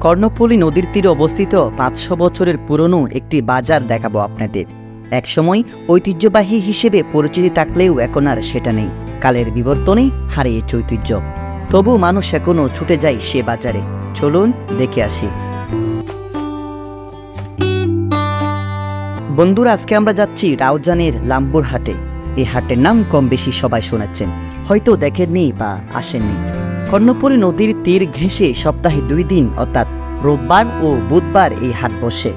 কর্ণফুলী নদীর তীরে অবস্থিত পাঁচশো বছরের পুরনো একটি বাজার দেখাবো আপনাদের। একসময় ঐতিহ্যবাহী হিসেবে পরিচিতি থাকলেও এখন আর সেটা নেই। কালের বিবর্তনে হারিয়েছে ঐতিহ্য তবু মানুষ এখনও ছুটে যায় সে বাজারে। চলুন দেখে আসি। বন্ধুরা, আজকে আমরা যাচ্ছি রাউজানের লাম্বুর হাটে। এই হাটের নাম কম বেশি সবাই শুনেছেন। হয়তো দেখেননি বা আসেননি। কর্ণপুরী নদীর তীর ঘেঁষে সপ্তাহে দুই দিন, অর্থাৎ রোববার ও বুধবার এই হাট বসে।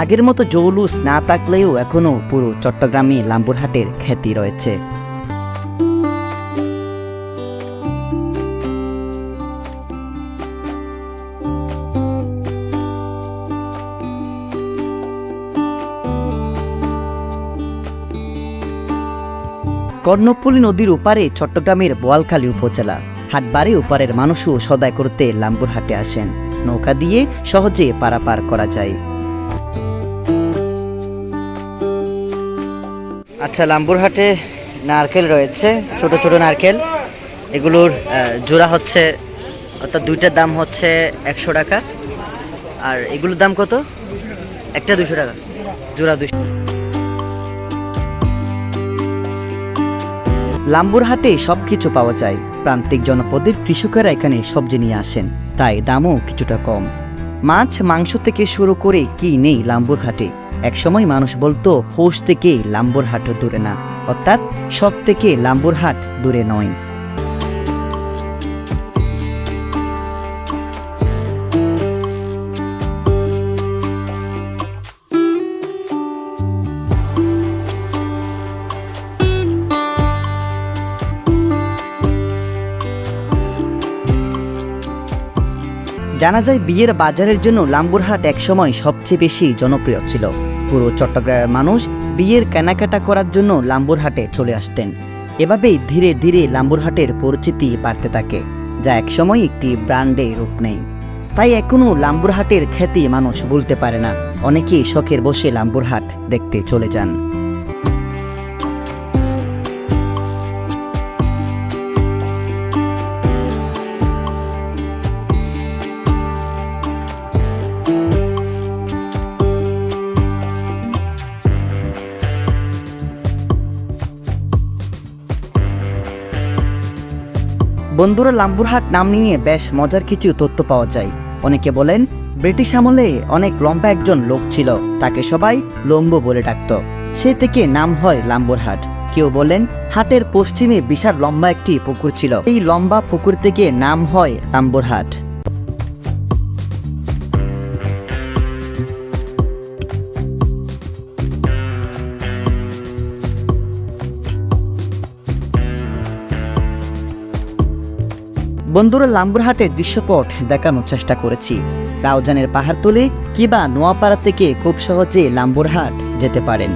আগের মতো জৌলুস না থাকলেও এখনও পুরো চট্টগ্রামে লাম্বুর হাটের খ্যাতি রয়েছে। কর্ণফুলী নদীর ওপারে চট্টগ্রামের বোয়ালখালী উপজেলা। হাটবারে ওপারের মানুষও সদায় করতে লাম্বুর হাটে আসেন। নৌকা দিয়ে সহজে পারাপার করা যায়। আচ্ছা লাম্বুর হাটে নারকেল রয়েছে, ছোট ছোট নারকেল। এগুলোর জোড়া হচ্ছে, অর্থাৎ দুইটার দাম হচ্ছে একশো টাকা। আর এগুলোর দাম কত? একটা দুশো টাকা। জোড়া দুশো লাম্বুর হাটে সব কিছু পাওয়া যায়। প্রান্তিক জনপদের কৃষকেরা এখানে সবজি নিয়ে আসেন। তাই দামও কিছুটা কম। মাছ, মাংস থেকে শুরু করে কি নেই লাম্বুরহাটে? একসময় মানুষ বলতো হোস থেকে লাম্বুর হাটও দূরে না। অর্থাৎ, সব থেকে লাম্বুর হাট দূরে নয়। জানা যায় বিয়ের বাজারের জন্য লাম্বুরহাট একসময় সবচেয়ে বেশি জনপ্রিয় ছিল। পুরো চট্টগ্রামের মানুষ বিয়ের কেনাকাটা করার জন্য লাম্বুরহাটে চলে আসতেন। এভাবেই ধীরে ধীরে লাম্বুরহাটের পরিচিতি বাড়তে থাকে, যা একসময় একটি ব্র্যান্ডে রূপ নেয়। তাই এখনও লাম্বুরহাটের খ্যাতি মানুষ বলতে পারে না। অনেকেই শখের বসে লাম্বুরহাট দেখতে চলে যান। বন্ধুরা লাম্বুরহাট নাম নিয়ে বেশ মজার কিছু তথ্য পাওয়া যায়। অনেকে বলেন, ব্রিটিশ আমলে অনেক লম্বা একজন লোক ছিল, তাকে সবাই লম্বু বলে ডাকত। সে থেকে নাম হয় লাম্বুরহাট। কেউ বলেন, হাটের পশ্চিমে বিশাল লম্বা একটি পুকুর ছিল। এই লম্বা পুকুর থেকে নাম হয় লাম্বুরহাট। বন্ধুরা লাম্বুরহাটের দৃশ্যপট দেখানোর চেষ্টা করেছি। রাউজানের পাহাড়তলে কিবা নোয়াপাড়া থেকে খুব সহজে লাম্বুরহাট যেতে পারেন।